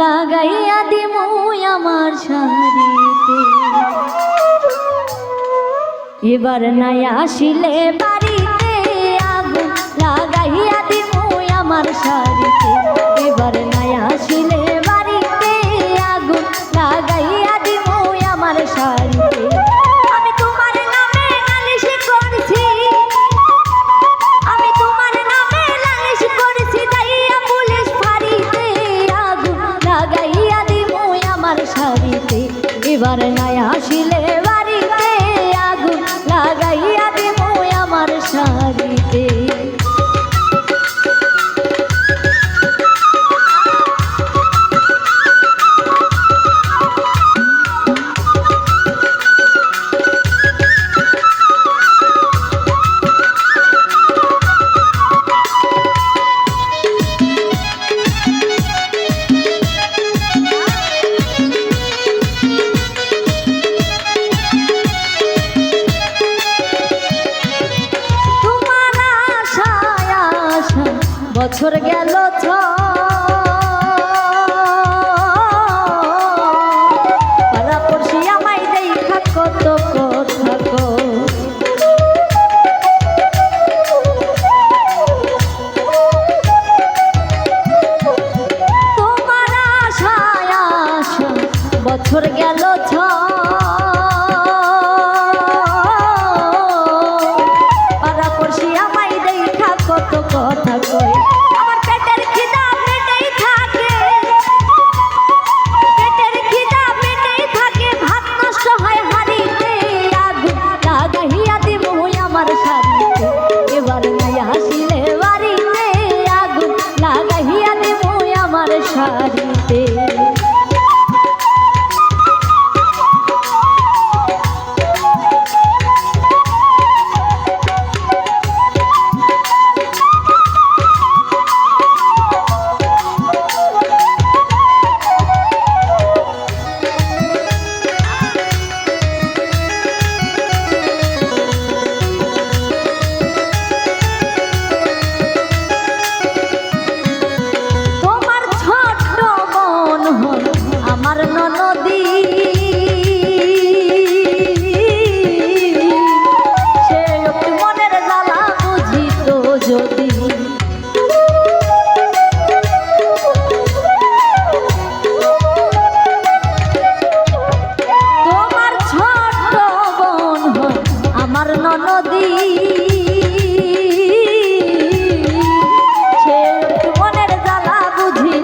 লাগাইয়া দিমু আমার শাড়িতে এবার নাই আসিলে এবার নাই আসি বছর গেল ছয়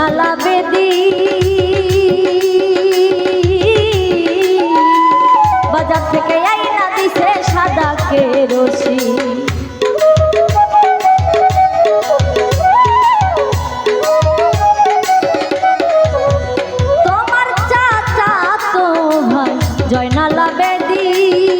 শালা বেদি। বাজার থেকে এই না দিছে সাদা কেরোসি। জয়নালা বেদী।